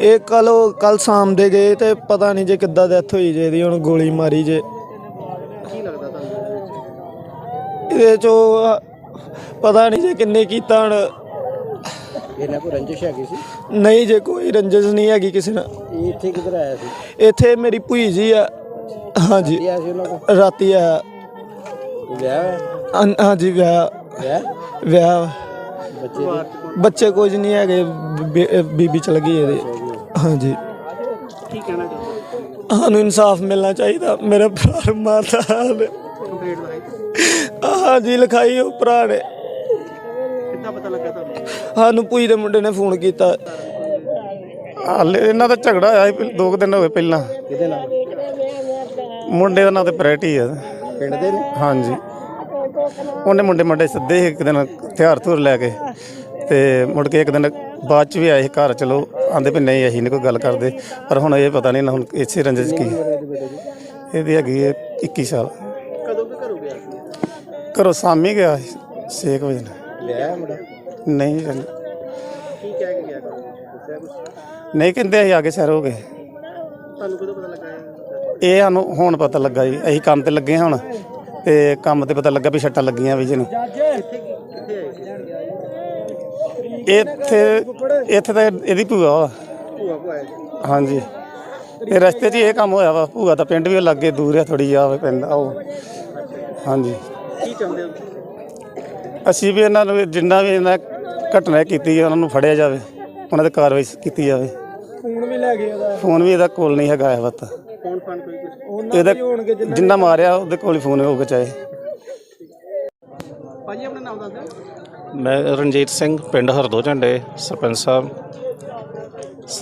ਇਹ ਕੱਲ ਕੱਲ ਸ਼ਾਮ ਦੇ ਗਏ ਤੇ ਪਤਾ ਨਹੀਂ ਜੇ ਕਿੱਦਾਂ ਡੈਥ ਹੋਈ ਜੇ ਇਹਦੀ ਹੁਣ ਗੋਲੀ ਮਾਰੀ ਜੇ। ਕੀ ਲੱਗਦਾ ਤੁਹਾਨੂੰ ਇਹਦੇ ਚੋਂ ਪਤਾ ਨਹੀਂ ਜੇ ਕਿੰਨੇ ਕੀਤਾ ਹੁਣ। ਇਹਨਾਂ ਕੋ ਰੰਜਿਸ਼ ਹੈਗੀ ਸੀ? ਨਹੀਂ ਜੇ ਕੋਈ ਰੰਜਿਸ਼ ਨਹੀਂ ਹੈਗੀ ਕਿਸੇ ਨਾਲ। ਇਹ ਇੱਥੇ ਕਿਧਰ ਆਇਆ ਸੀ? ਇੱਥੇ ਮੇਰੀ ਭੂਈ ਜੀ ਆ। ਹਾਂਜੀ। ਰਾਤੀ ਆ ਵਿਆਹ ਹਾਂਜੀ ਵਿਆਹ। ਵਿਆਹ? ਵਿਆਹ। ਬੱਚੇ ਕੁਝ ਨਹੀਂ ਹੈਗੇ ਬੀਬੀ ਚਲ ਗਈ ਇਹਦੇ। ਹਾਂਜੀ। ਕੀ ਕਹਿਣਾ ਚਾਹੁੰਦੇ ਸਾਨੂੰ ਇਨਸਾਫ ਮਿਲਣਾ ਚਾਹੀਦਾ। ਮੇਰੇ ਭਰਾ ਮਾਰਦਾ ਹਾਲ ਕੰਪਲੀਟ ਲਾਈ ਹਾਂਜੀ ਲਿਖਾਈ ਉਹ ਭਰਾ ਨੇ। ਕਿੱਦਾਂ ਪਤਾ ਲੱਗਾ ਤੁਹਾਨੂੰ? ਸਾਨੂੰ ਪੂਈ ਦੇ ਮੁੰਡੇ ਨੇ ਫੋਨ ਕੀਤਾ। ਹਾਲੇ ਇਹਨਾਂ ਦਾ ਝਗੜਾ ਹੋਇਆ ਸੀ ਦੋ ਕੁ ਦਿਨ ਹੋ ਗਏ ਪਹਿਲਾਂ। ਕਿਹਦੇ ਨਾਲ? ਮੁੰਡੇ ਦਾ ਨਾਂ ਤੇ ਪ੍ਰੈਟੀ ਆ। ਪਿੰਡ ਦੇ ਨੇ? ਹਾਂਜੀ। ਉਹਨੇ ਮੁੰਡੇ ਮੁੰਡੇ ਸਿੱਧੇ ਸੀ ਇੱਕ ਦਿਨ ਹਥਿਆਰ ਧੁਰ ਲੈ ਕੇ ਤੇ ਮੁੜ ਕੇ ਇੱਕ ਦਿਨ ਬਾਅਦ ਚ ਵੀ ਆਏ ਘਰ ਚਲੋ ਆਂਦੇ ਵੀ ਨਹੀਂ ਅਸੀਂ ਨਹੀਂ ਕੋਈ ਗੱਲ ਕਰਦੇ। ਪਰ ਹੁਣ ਇਹ ਪਤਾ ਨਹੀਂ ਨਾ ਹੁਣ ਇਸੇ ਰੰਜਿਸ਼ ਕੀ ਇਹਦੇ ਹੈਗੀ ਹੈ 21 ਸਾਲ। ਕਦੋਂ ਵੀ ਘਰੋਂ ਗਿਆ ਸੀ? ਘਰੋਂ ਸਾਮੀ ਗਿਆ 6 ਵਜੇ ਮੁੰਡਾ? ਨਹੀਂ ਜਾਂਦੇ। ਕੀ ਕਹਿ ਕੇ ਗਿਆ? ਨਹੀਂ ਕਹਿੰਦੇ ਅਸੀਂ ਆ ਕੇ ਸ਼ਹਿਰ ਹੋ ਗਏ। ਤੁਹਾਨੂੰ ਕਦੋਂ ਪਤਾ ਲੱਗਾ ਇਹ? ਸਾਨੂੰ ਹੁਣ ਪਤਾ ਲੱਗਾ ਜੀ ਅਸੀਂ ਕੰਮ ਤੇ ਲੱਗੇ ਹੁਣ। ਤੇ ਕੰਮ ਤੇ ਪਤਾ ਲੱਗਾ ਵੀ ਛੱਟਾਂ ਲੱਗੀਆਂ ਵੀ ਜੀ ਨੂੰ ਕਿੱਥੇ ਕੀ- ਕਿੱਥੇ ਆਏ ਸੀ ਇੱਥੇ ਇੱਥੇ ਤਾਂ ਇਹਦੀ ਭੂਆ ਵਾ। ਹਾਂਜੀ। ਤੇ ਰਸਤੇ 'ਚ ਹੀ ਇਹ ਕੰਮ ਹੋਇਆ ਵਾ। ਭੂਆ ਦਾ ਪਿੰਡ ਵੀ ਲੱਗੇ ਦੂਰ ਆ ਥੋੜੀ ਆ ਵਾ ਪਿੰਡ ਉਹ ਹਾਂਜੀ। ਕੀ ਚਾਹੁੰਦੇ ਹੋ ਅਸੀਂ ਵੀ ਇਹਨਾਂ ਨੂੰ ਜਿੰਨਾ ਵੀ ਇਹਨਾਂ ਘਟਨਾ ਕੀਤੀ ਹੈ ਉਹਨਾਂ ਨੂੰ ਫੜਿਆ ਜਾਵੇ। ਉਹਨਾਂ ਤੇ ਕਾਰਵਾਈ ਕੀਤੀ ਜਾਵੇ। ਫੋਨ ਵੀ ਲੈ ਗਏ ਉਹਦਾ ਫੋਨ ਵੀ ਇਹਦਾ ਕੋਲ ਨਹੀਂ ਹੈਗਾ ਇਹ ਵਤ ਫੋਨ ਫਾਨ ਕੋਈ ਉਹਨਾਂ ਇਹਦਾ ਦੇ ਹੋਣਗੇ ਜਿੰਨਾ ਮਾਰਿਆ ਉਹਦੇ ਕੋਲ ਹੀ ਫੋਨ ਹੋਊਗਾ ਚਾਹੇ। ਭਾਜੀ ਆਪਣਾ ਨਾਮ ਦੱਸ ਦਿਓ। ਮੈਂ ਰਣਜੀਤ ਸਿੰਘ ਪਿੰਡ ਹਰਦੋ ਝੰਡੇ ਸਰਪੰਚ ਸਾਹਿਬ।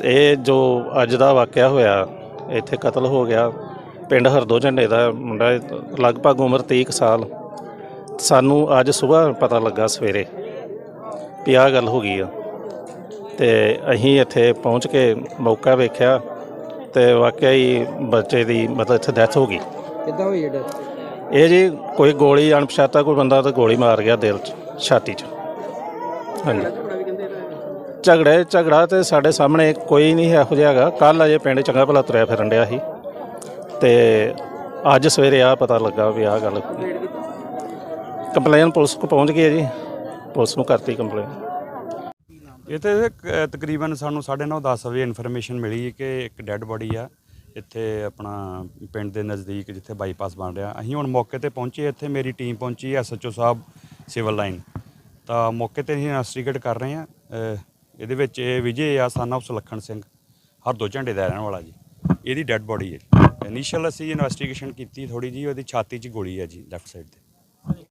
ਇਹ ਜੋ ਅੱਜ ਦਾ ਵਾਕਿਆ ਹੋਇਆ ਇੱਥੇ ਕਤਲ ਹੋ ਗਿਆ। ਪਿੰਡ ਹਰਦੋ ਝੰਡੇ ਦਾ ਮੁੰਡਾ ਹੈ, ਲਗਭਗ ਉਮਰ 30 ਕੁ ਸਾਲ। ਸਾਨੂੰ ਅੱਜ ਸਵੇਰ ਪਤਾ ਲੱਗਾ ਸਵੇਰੇ ਵੀ ਆਹ ਗੱਲ ਹੋ ਗਈ ਆ। ਤੇ ਅਸੀਂ ਇੱਥੇ ਪਹੁੰਚ ਕੇ ਮੌਕਾ ਵੇਖਿਆ। ਤੇ ਵਾਕਿਆ ਹੀ ਬੱਚੇ ਦੀ ਮਤਲਬ ਇੱਥੇ ਡੈਥ ਹੋ ਗਈ। ਕਿੱਦਾਂ ਹੋਈ ਇਹ ਇਹ ਜੀ ਕੋਈ ਗੋਲੀ ਅਣਪਛਾਤਾ ਕੋਈ ਬੰਦਾ ਤਾਂ ਗੋਲੀ ਮਾਰ ਗਿਆ ਦਿਲ 'ਚ ਛਾਤੀ 'ਚ। ਹਾਂਜੀ। ਝਗੜਾ ਝਗੜਾ ਤੇ ਸਾਡੇ ਸਾਹਮਣੇ ਕੋਈ ਨਹੀਂ ਇਹੋ ਜਿਹਾ ਹੈਗਾ। ਕੱਲ ਅਜੇ ਪਿੰਡ ਚੰਗਾ ਭਲਾ ਤੁਰਿਆ ਫਿਰਨ ਡਿਆ ਸੀ। ਤੇ ਅੱਜ ਸਵੇਰੇ ਆ ਪਤਾ ਲੱਗਾ ਵੀ ਆਹ ਗੱਲ ਕੰਪਲੇਨ ਪੁਲਿਸ ਕੋ ਪਹੁੰਚ ਗਈ ਹੈ ਜੀ। ਪੁਲਿਸ ਨੂੰ ਕਰਤੀ ਕੰਪਲੇਨ। ਇਹ ਤੇ ਕ- ਤਕਰੀਬਨ ਸਾਨੂੰ 9:30 10 ਵਜੇ ਇਨਫੋਰਮੇਸ਼ਨ ਮਿਲੀ ਕਿ ਇੱਕ ਡੈੱਡ ਬੋਡੀ ਆ। ਇੱਥੇ ਆਪਣਾ ਪਿੰਡ ਦੇ ਨਜ਼ਦੀਕ ਜਿੱਥੇ ਬਾਈਪਾਸ ਬਣ ਰਿਹਾ। ਅਸੀਂ ਹੁਣ ਮੌਕੇ ਤੇ ਪਹੁੰਚੇ, ਇੱਥੇ ਮੇਰੀ ਟੀਮ ਪਹੁੰਚੀ ਐਸਐਚਓ ਸਾਹਿਬ ਸਿਵਲ ਲਾਈਨ ਤਾਂ ਮੌਕੇ ਤੇ ਅਸੀਂ ਇਨਵੈਸਟੀਗੇਟ ਕਰ ਰਹੇ ਹਾਂ। ਇਹਦੇ ਵਿੱਚ ਇਹ ਵਿਜੇ ਆ ਸਨ ਆਫ ਸੁਲੱਖਣ ਸਿੰਘ। ਹਰਦੋ ਝੰਡੇ ਦਾ ਰਹਿਣ ਵਾਲਾ ਜੀ। ਇਹਦੀ ਡੈੱਡ ਬੋਡੀ ਹੈ। ਇਨੀਸ਼ੀਅਲ ਅਸੀਂ ਇਨਵੈਸਟੀਗੇਸ਼ਨ ਕੀਤੀ ਥੋੜੀ ਜੀ ਉਹਦੀ ਛਾਤੀ 'ਚ ਗੋਲੀ ਹੈ ਜੀ ਲੈਫਟ ਸਾਈਡ ਤੇ।